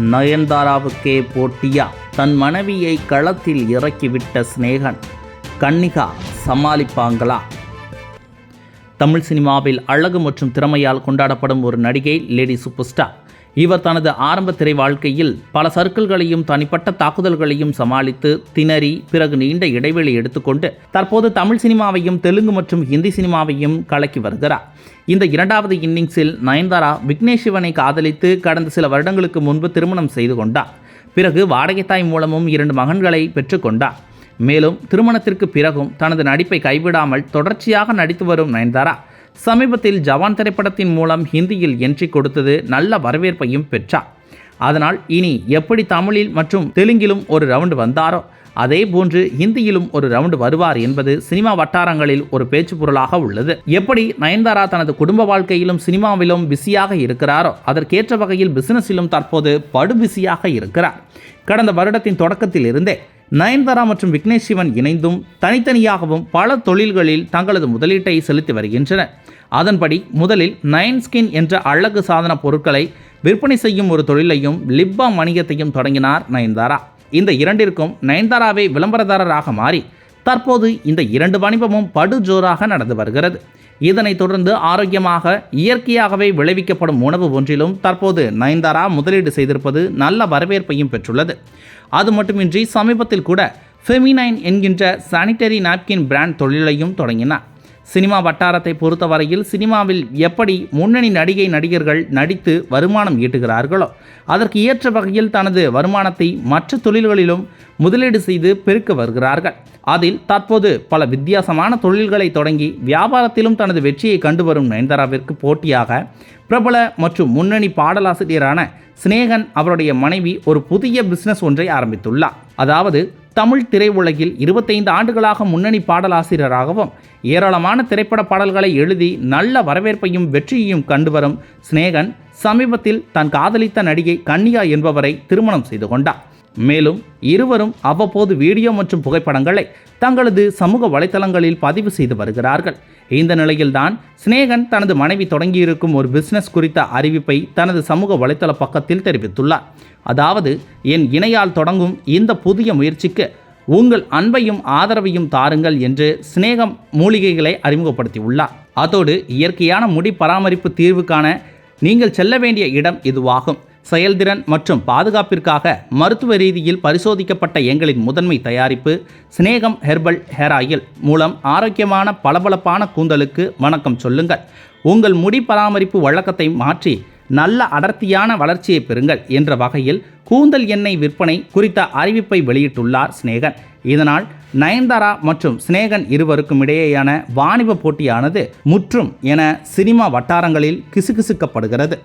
நயன்தாராவுக்கே போட்டியா? தன் மனைவியை களத்தில் இறக்கிவிட்ட சினேகன் கன்னிகா சமாளிப்பாங்களா? தமிழ் சினிமாவில் அழகு மற்றும் திறமையால் கொண்டாடப்படும் ஒரு நடிகை லேடி சூப்பர் ஸ்டார். இவர் தனது ஆரம்ப திரை வாழ்க்கையில் பல சர்க்கிள்களையும் தனிப்பட்ட தாக்குதல்களையும் சமாளித்து திணறி பிறகு நீண்ட இடைவெளி எடுத்துக்கொண்டு தற்போது தமிழ் சினிமாவையும் தெலுங்கு மற்றும் ஹிந்தி சினிமாவையும் கலக்கி வருகிறார். இந்த இரண்டாவது இன்னிங்ஸில் நயன்தாரா விக்னேஷ் சிவனை காதலித்து கடந்த சில வருடங்களுக்கு முன்பு திருமணம் செய்து கொண்டார். பிறகு வாடகைத்தாய் மூலமும் இரண்டு மகன்களை பெற்றுக்கொண்டார் மேலும் திருமணத்திற்கு பிறகும் தனது நடிப்பை கைவிடாமல் தொடர்ச்சியாக நடித்து வரும் நயன்தாரா சமீபத்தில் ஜவான் திரைப்படத்தின் மூலம் ஹிந்தியில் என்ட்ரி கொடுத்தது நல்ல வரவேற்பையும் பெற்றார். அதனால் இனி எப்படி தமிழில் மற்றும் தெலுங்கிலும் ஒரு ரவுண்டு வந்தாரோ அதே போன்று ஹிந்தியிலும் ஒரு ரவுண்டு வருவார் என்பது சினிமா வட்டாரங்களில் ஒரு பேச்சு பொருளாக உள்ளது. எப்படி நயன்தாரா தனது குடும்ப வாழ்க்கையிலும் சினிமாவிலும் பிஸியாக இருக்கிறாரோ அதற்கேற்ற வகையில் பிசினஸிலும் தற்போது படு பிஸியாக இருக்கிறார். கடந்த வருடத்தின் தொடக்கத்தில் இருந்தே நயன்தாரா மற்றும் விக்னேஷ் சிவன் இணைந்தும் தனித்தனியாகவும் பல தொழில்களில் தங்களது முதலீட்டை செலுத்தி வருகின்றனர். அதன்படி முதலில் நயன் ஸ்கின் என்ற அழகு சாதன பொருட்களை விற்பனை செய்யும் ஒரு தொழிலையும் லிப்பா வணிகத்தையும் தொடங்கினார் நயன்தாரா. இந்த இரண்டிற்கும் நயன்தாராவே விளம்பரதாரராக மாறி தற்போது இந்த இரண்டு வணிகமும் படு ஜோராக நடந்து வருகிறது. இதனைத் தொடர்ந்து ஆரோக்கியமாக இயற்கையாகவே விளைவிக்கப்படும் உணவு ஒன்றிலும் தற்போது நயன்தாரா முதலீடு செய்திருப்பது நல்ல வரவேற்பையும் பெற்றுள்ளது. அது மட்டுமின்றி சமீபத்தில் கூட ஃபெமினைன் என்கின்ற சானிட்டரி நாப்கின் பிராண்ட் தொழிலையும் தொடங்கினார். சினிமா வட்டாரத்தை பொறுத்தவரையில் சினிமாவில் எப்படி முன்னணி நடிகை நடிகர்கள் நடித்து வருமானம் ஈட்டுகிறார்களோ அதற்கு ஏற்ற வகையில் தனது வருமானத்தை மற்ற தொழில்களிலும் முதலீடு செய்து பெருக்க வருகிறார்கள். அதில் தற்போது பல வித்தியாசமான தொழில்களை தொடங்கி வியாபாரத்திலும் தனது வெற்றியை கண்டு வரும் நயன்தாராவிற்கு போட்டியாக பிரபல மற்றும் முன்னணி பாடலாசிரியரான சிநேகன் அவருடைய மனைவி ஒரு புதிய பிஸ்னஸ் ஒன்றை ஆரம்பித்துள்ளார். அதாவது தமிழ் திரையுலகில் இருபத்தைந்து ஆண்டுகளாக முன்னணி பாடலாசிரியராகவும் ஏராளமான திரைப்பட பாடல்களை எழுதி நல்ல வரவேற்பையும் வெற்றியையும் கண்டுவரும் ஸ்னேகன் சமீபத்தில் தன் காதலித்த நடிகை கன்னியா என்பவரை திருமணம் செய்து கொண்டார். மேலும் இருவரும் அவ்வப்போது வீடியோ மற்றும் புகைப்படங்களை தங்களது சமூக வலைத்தளங்களில் பதிவு செய்து வருகிறார்கள். இந்த நிலையில்தான் சினேகன் தனது மனைவி தொடங்கியிருக்கும் ஒரு பிசினஸ் குறித்த அறிவிப்பை தனது சமூக வலைத்தள பக்கத்தில் தெரிவித்துள்ளார். அதாவது என் இணையால் தொடங்கும் இந்த புதிய முயற்சிக்கு உங்கள் அன்பையும் ஆதரவையும் தாருங்கள் என்று சினேகம் மூலிகைகளை அறிமுகப்படுத்தியுள்ளார். அதோடு இயற்கையான முடி பராமரிப்பு தீர்வுக்கான நீங்கள் செல்ல வேண்டிய இடம் இதுவாகும். செயல்திறன் மற்றும் பாதுகாப்பிற்காக மருத்துவ ரீதியில் பரிசோதிக்கப்பட்ட எங்களின் முதன்மை தயாரிப்பு சிநேகம் ஹெர்பல் ஹேர் ஆயில் மூலம் ஆரோக்கியமான பளபளப்பான கூந்தலுக்கு வணக்கம் சொல்லுங்கள். உங்கள் முடி பராமரிப்பு வழக்கத்தை மாற்றி நல்ல அடர்த்தியான வளர்ச்சியை பெறுங்கள் என்ற வகையில் கூந்தல் எண்ணெய் விற்பனை குறித்த அறிவிப்பை வெளியிட்டுள்ளார் சினேகன் இதனால் நயன்தாரா மற்றும் சினேகன் இருவருக்கும் இடையேயான வாணிப போட்டியானது முற்றும் என சினிமா வட்டாரங்களில் கிசுகிசுக்கப்படுகிறது.